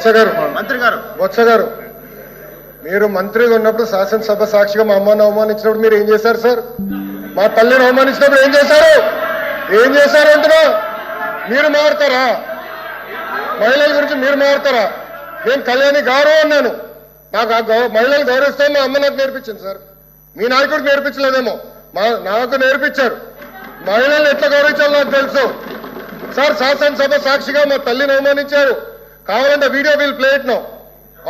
బొత్స గారు మంత్రి గారు బొత్స గారు మీరు మంత్రిగా ఉన్నప్పుడు శాసనసభ సాక్షిగా మా అమ్మని అవమానించినప్పుడు మీరు ఏం చేశారు సార్? మా తల్లిని అవమానించినప్పుడు ఏం చేశారు? ఏం చేశారు అంటున్నా? మీరు మారుతారా? మహిళల గురించి మీరు మారుతారా? నేను కళ్యాణి గౌరవం అన్నాను. నాకు ఆ గౌరవ మహిళలు గౌరవిస్తే మా అమ్మ నాకు నేర్పించింది సార్. మీ నాయకుడికి నేర్పించలేదేమో. మా నాకు నేర్పించారు. మహిళల్ని ఎట్లా గౌరవించాలో నాకు తెలుసు. సార్ శాసనసభ సాక్షిగా మా తల్లిని అవమానించారు. కావాలంటే video will play it no.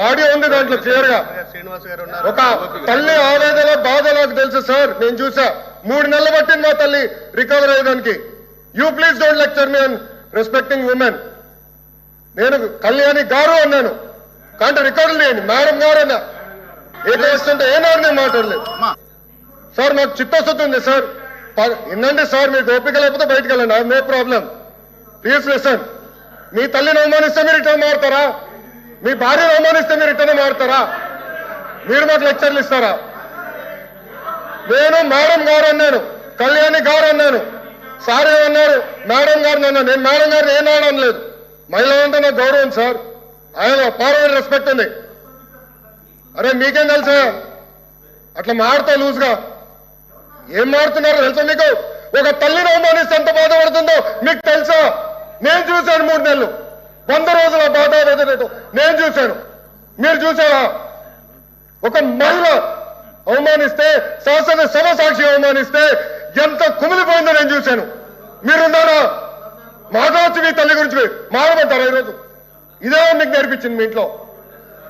Audio ఉంది దాంట్లో క్లియర్గా. శ్రీనివాస్ గారు ఉన్నారు. ఒక తల్లి ఆవేదన బాధ నాకు తెలుసు సార్. నేను చూసా. మూడు నెలలు పట్టింది మా తల్లి recover అయ్యడానికి. You please don't lecture me on respecting women నేను కళ్యాణి గారు అన్నాను. కానీ రికార్డులు లేండి మేడం గారు అన్నా. ఏదో వస్తుంటే ఏనాడు నేను మాట్లాడలేదు. సార్ మాకు చిత్తశుద్ధి ఉంది సార్. వినండి సార్. మీకు ఓపిక లేకపోతే బయటకు వెళ్ళండి. I no problem please listen మీ తల్లిని అవమానిస్తే మీరు ఇట్లా మారుతారా? మీ భార్యను అవమానిస్తే మీరు ఇట్లనే మారుతారా? మీరు మాకు లెక్చర్లు ఇస్తారా? నేను మేడం గారు అన్నాను కళ్యాణి గారు అన్నాను సార్ ఏమన్నారు? మేడం గారిని అన్నాను. నేను మేడం గారిని ఏనాడు అనలేదు. మహిళలంటే నాకు గౌరవం సార్. ఆయన పార్వడి రెస్పెక్ట్ ఉంది. అరే మీకేం తెలుసా? అట్లా మారుతా లూజ్గా. ఏం మారుతున్నారో తెలుసా మీకు? ఒక తల్లిని అవమానిస్తే ఎంత బాధపడుతుందో మీకు తెలుసా? నేను చూశాను మూడు నెలలు. వంద రోజుల బాధ వేదనతో నేను చూశాను. మీరు చూసారా ఒక మహిళ అవమానిస్తే శాసన సభ సాక్షి అవమానిస్తే ఎంత కుమిలిపోయిందో నేను చూశాను. మీరున్నారా? మాట్లాడచ్చు మీ తల్లి గురించి మాట్లాడతారా ఈరోజు? ఇదే మీకు నేర్పించింది మీ ఇంట్లో.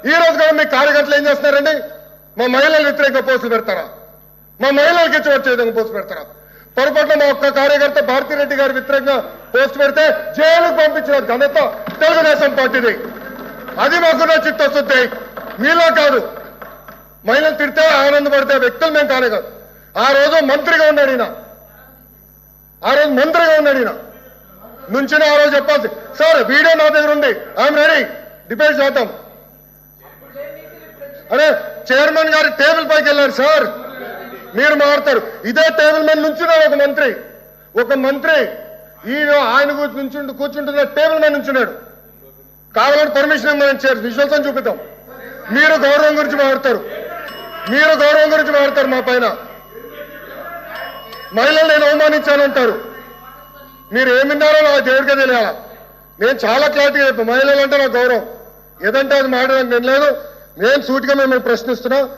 ఈ రోజు కూడా మీ కార్యకర్తలు ఏం చేస్తున్నారండి? మా మహిళలు వ్యతిరేక పోస్టులు పెడతారా? మా మహిళలకు ఇచ్చి వచ్చే విధంగా పోస్టులు పెడతారా? పొరపాటున మా ఒక్క కార్యకర్త భారతిరెడ్డి గారి వ్యతిరేకంగా పోస్ట్ పెడితే జైలుకు పంపించిన ఘనత తెలుగుదేశం పార్టీది. అది మాకున్న చిత్తశుద్ధి. మీలో కాదు. మహిళలు తిడితే ఆనందపడితే వ్యక్తులు మేము కానే కాదు. ఆ రోజు మంత్రిగా ఉన్నాడు ఈయన ఆ రోజు మంత్రిగా ఉన్నాడు ఈయన నుంచిన ఆ రోజు చెప్పాల్సి సార్ వీడియో నా దగ్గర ఉంది. I'm ready. డిబేట్ చేద్దాం. అరే చైర్మన్ గారి టేబుల్ పైకి వెళ్ళారు సార్. మీరు మారుతారు. ఇదే టేబుల్ మీద నుంచున్నాడు ఒక మంత్రి. ఒక మంత్రి ఈయన ఆయన కూర్చు- కూర్చుంటున్న టేబుల్ మీద నుంచున్నాడు. కావాలంటే పర్మిషన్ మనం చేరు విశ్వాసం చూపిద్దాం. మీరు గౌరవం గురించి మాట్లాడతారు మీరు గౌరవం గురించి మాట్లాడతారు మా పైన. మహిళలు నేను అవమానించానంటారు. మీరు ఏమిన్నారో నా దేవుడికే తెలియాలా? నేను చాలా క్లారిటీగా చెప్పాను. మహిళలు అంటే నాకు గౌరవం. ఏదంటే అది మాట్లాడడానికి నేను లేదు. నేను సూటిగా మిమ్మల్ని ప్రశ్నిస్తున్నా.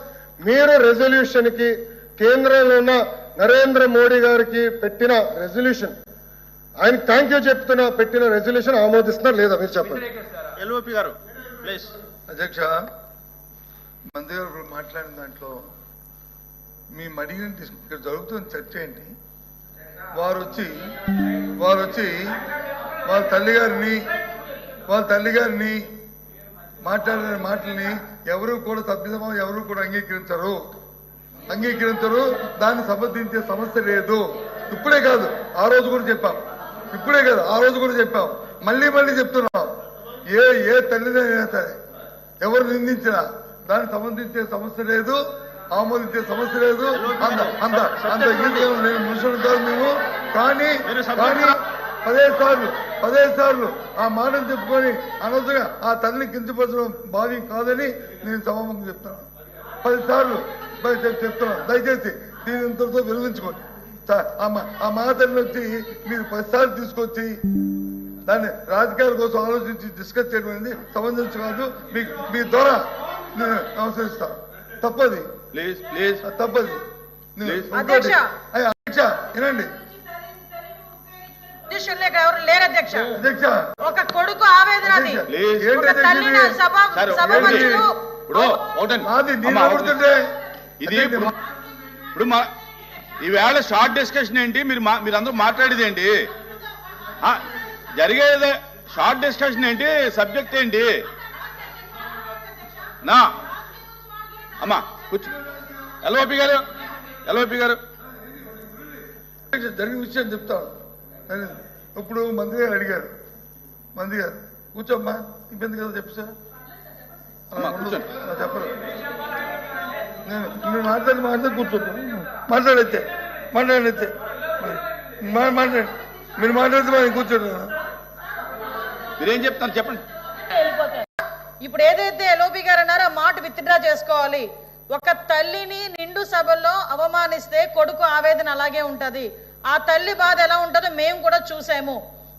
మీరు రెజల్యూషన్కి కేంద్రంలో ఉన్న నరేంద్ర మోడీ గారికి పెట్టిన రెజల్యూషన్ ఆయన థ్యాంక్ యూ చెప్తున్నా పెట్టిన రెజల్యూషన్ ఆమోదిస్తున్నారు లేదా మీరు చెప్పండి. ఎల్ఓపి గారు ప్లీజ్ అధ్యక్ష మంత్రి గారు ఇప్పుడు మాట్లాడిన దాంట్లో మేము అడిగిన ఇక్కడ జరుగుతున్న చర్చ ఏంటి? వారు వచ్చి వారు వచ్చి వాళ్ళ తల్లిగారిని వాళ్ళ తల్లిగారిని మాట్లాడిన మాటల్ని ఎవరు కూడా సభ్యసమా ఎవరు కూడా అంగీకరించరు. అంగీకరించరు. దాన్ని సమర్థించే సమస్య లేదు. ఇప్పుడే కాదు ఆ రోజు కూడా చెప్పాం. ఇప్పుడే కాదు ఆ రోజు కూడా చెప్పాం. మళ్ళీ మళ్ళీ చెప్తున్నాం. ఏ ఏ తల్లిదైనా సరే ఎవరు నిందించినా దాన్ని సమర్థించే సమస్య లేదు ఆమోదించే సమస్య లేదు. అంత అంత అంత నేను మనుషులు కాదు మేము. కానీ కానీ పదే సార్లు పదే సార్లు ఆ మాటను చెప్పుకొని అనవసరంగా ఆ తల్లిని కించపరచడం భావ్యం కాదని నేను సభముఖం చెప్తాను. పది సార్లు చెప్తున్నాను దయచేసి దీని ఇంతటితో వెలిగించుకోండి ఆ మా- ఆ మాటలను వచ్చి మీరు పదిసార్లు తీసుకొచ్చి దాన్ని రాజకీయాల కోసం ఆలోచించి డిస్కస్ చేయడం అనేది సమంజసం కాదు. మీ మీ ద్వారా నేను నమస్కరిస్తాను తప్పది. Please please. అది తప్పది. అధ్యక్ష. వినండి. ఒక కొడుకు ఆవేదన అది. ఇది ఇప్పుడు మా ఈవేళ షార్ట్ డిస్కషన్ ఏంటి? మీరు మీరందరూ మాట్లాడేది ఏంటి? ఆ, జరిగేది షార్ట్ డిస్కషన్ ఏంటి? సబ్జెక్ట్ ఏంటి? నా. అమ్మా కూర్చో. ఎల్ఓపి గారు ఎల్ఓపి గారు. జరిగిన విషయం చెప్తాను అది ఇప్పుడు మంత్రి గారు అడిగారు. మంత్రి గారు కూర్చోమ్మా. ఇబ్బంది కదా చెప్పు సార్. చెప్పరు. మాట్లాడి మాట్లాడి కూర్చోండి మాట్లాడైతే మాట్లాడైతే. మా- మాట్లాడి మీరు మాట్లాడితే మనం కూర్చోండి మీరేం చెప్తారు చెప్పండి. ఇప్పుడు ఏదైతే ఎల్ఓపి గారు అన్నారో ఆ మాట విత్డ్రా చేసుకోవాలి. ఒక తల్లిని నిండు సభల్లో అవమానిస్తే కొడుకు ఆవేదన అలాగే ఉంటది. ఆ తల్లి బాధ ఎలా ఉంటుందో మేము కూడా చూసాము.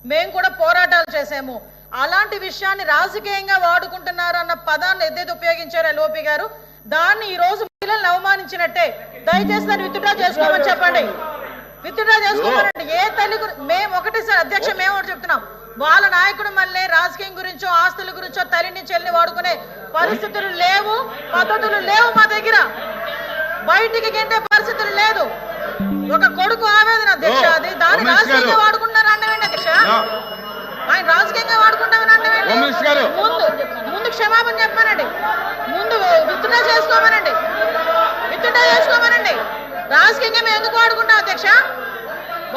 మేము కూడా పోరాటాలు చేసాము. అలాంటి విషయాన్ని రాజకీయంగా వాడుకుంటున్నారు అన్న పదాన్ని ఏదైతే ఉపయోగించారో ఎల్ఓపి గారు దాన్ని ఈ రోజు మహిళలను అవమానించినట్టే దయచేసి దాన్ని విత్డ్రా చేసుకోమని చెప్పండి. విత్డ్రా చేసుకోమనండి. ఏ తల్లి మేము ఒకటి సార్ అధ్యక్ష మేము ఒకటి చెప్తున్నాం. వాళ్ళ నాయకుడు మళ్ళీ రాజకీయం గురించో ఆస్తుల గురించో తల్లిని చెల్లిని వాడుకునే పరిస్థితులు లేవు పద్ధతులు లేవు మా దగ్గర. బయటికి గెంటే పరిస్థితులు లేదు. ఒక కొడుకు ఆవేదన అధ్యక్ష అది దాన్ని. రాజకీయంగా వాడుకుంటున్నారు అంటే అధ్యక్ష? ఆయన రాజకీయంగా వాడుకుంటామని గారు. ముందు ముందు క్షమాపణ చెప్పానండి ముందు విత్డ్రా చేసుకోమనండి. విత్డ్రా చేసుకోమనండి రాజకీయంగా మేము ఎందుకు వాడుకుంటాం అధ్యక్ష?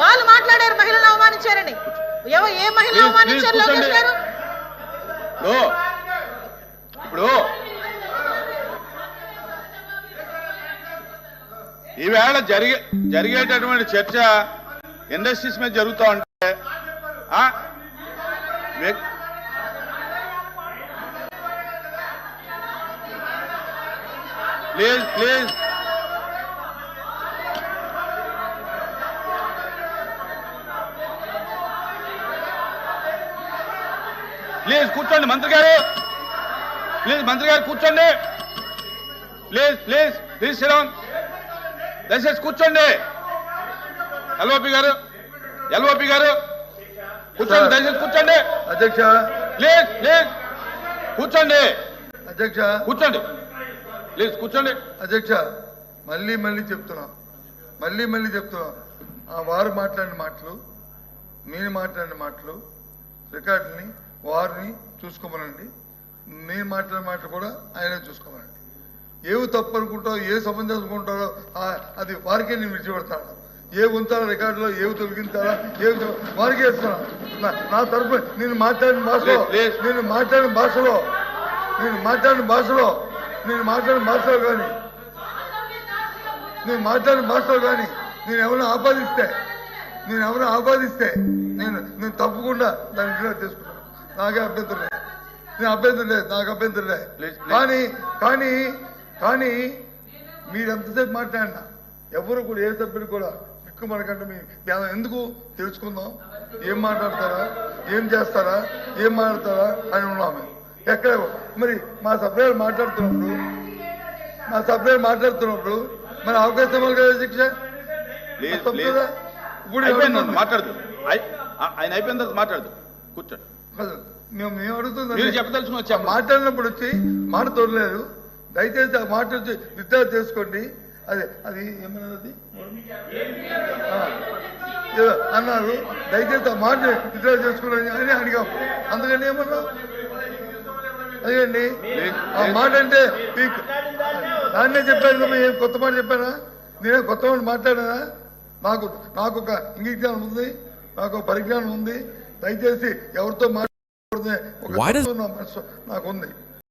వాళ్ళు మాట్లాడారు మహిళలను అవమానించారని. ఎవ- ఏ మహిళ అవమానించారు లోకేష్. గారు? ఇప్పుడు ఈవేళ జరిగే జరిగేటటువంటి చర్చ ఇండస్ట్రీస్ మీద జరుగుతూ ఉంటే ప్లీజ్ ప్లీజ్. ప్లీజ్ కూర్చోండి మంత్రి గారు. ప్లీజ్ మంత్రి గారు కూర్చోండి. ప్లీజ్ ప్లీజ్ ప్లీజ్ శ్రీరామ్ దయచేసి కూర్చోండి. ఎల్ఓపి గారు ఎల్ఓపి గారు. కూర్చోండి దయచేసి కూర్చోండి. అధ్యక్ష. Please please. కూర్చోండి. అధ్యక్ష. కూర్చోండి. ప్లీజ్ కూర్చోండి. అధ్యక్ష మళ్ళీ మళ్ళీ చెప్తున్నా. మళ్ళీ మళ్ళీ చెప్తున్నా. ఆ వారు మాట్లాడిన మాటలు మీరు మాట్లాడిన మాటలు రికార్డుని వారిని చూసుకోమనండి. నేను మాట్లాడిన మాటలు కూడా ఆయనే చూసుకోమనండి. ఏవి తప్పు అనుకుంటారో ఏ సమంజసం అనుకుంటారో అది వారికే నేను విడిచిపెడతాను. ఏ ఉంచాలో రికార్డులో ఏవి తొలగించాలా ఏవి వారికే ఇస్తున్నాను నా- తరపు నేను మాట్లాడిన భాషలో. నేను మాట్లాడిన భాషలో నేను మాట్లాడిన భాషలో నేను మాట్లాడిన భాషలో కానీ నేను మాట్లాడిన భాషలో కానీ నేను ఎవరైనా ఆపాదిస్తే నేను ఎవరైనా ఆపాదిస్తే నేను నేను తప్పకుండా దాన్ని విడుదల చేసుకుంటాను. నాకే అభ్యంతరం లేదు. నేను అభ్యంతరం లేదు నాకు అభ్యంతరం లేదు. కానీ కానీ కానీ మీరు ఎంతసేపు మాట్లాడినా ఎవరు కూడా ఏ సభ్యులు కూడా ఎక్కువ మనకంటే మీ ఎందుకు తెలుసుకుందాం? ఏం మాట్లాడతారా? ఏం చేస్తారా? ఏం మాట్లాడతారా? అని ఉన్నాం మేము. ఎక్కడ? మరి మా సభ్యులు మాట్లాడుతున్నప్పుడు మా సభ్యులు మాట్లాడుతున్నప్పుడు మరి అవకాశం కదా? శిక్ష? ఇప్పుడు మాట్లాడదు ఆయన అయిపోయిన తర్వాత మాట్లాడదు కూర్చోండి. మేము మేము అడుగుతుంది మీరు చెప్పదలుచుకుని వచ్చాము మాట్లాడినప్పుడు వచ్చి మాట తోడలేరు దయచేసి ఆ మాట వచ్చి విత్డ్రా చేసుకోండి. అది అది ఏమన్నది అన్నారు. దయచేసి ఆ మాట విత్డ్రా చేసుకోండి అని అడిగాం. అందుకని ఏమన్నా అదేండి ఆ మాట అంటే దాన్నే చెప్పాను ఏం కొత్త మాట చెప్పానా నేనే కొత్త మాట మాట్లాడానా? నాకు నాకు ఒక ఇంగిజ్ఞానం ఉంది నాకు ఒక పరిజ్ఞానం ఉంది. దయచేసి ఎవరితో ఒక Why does-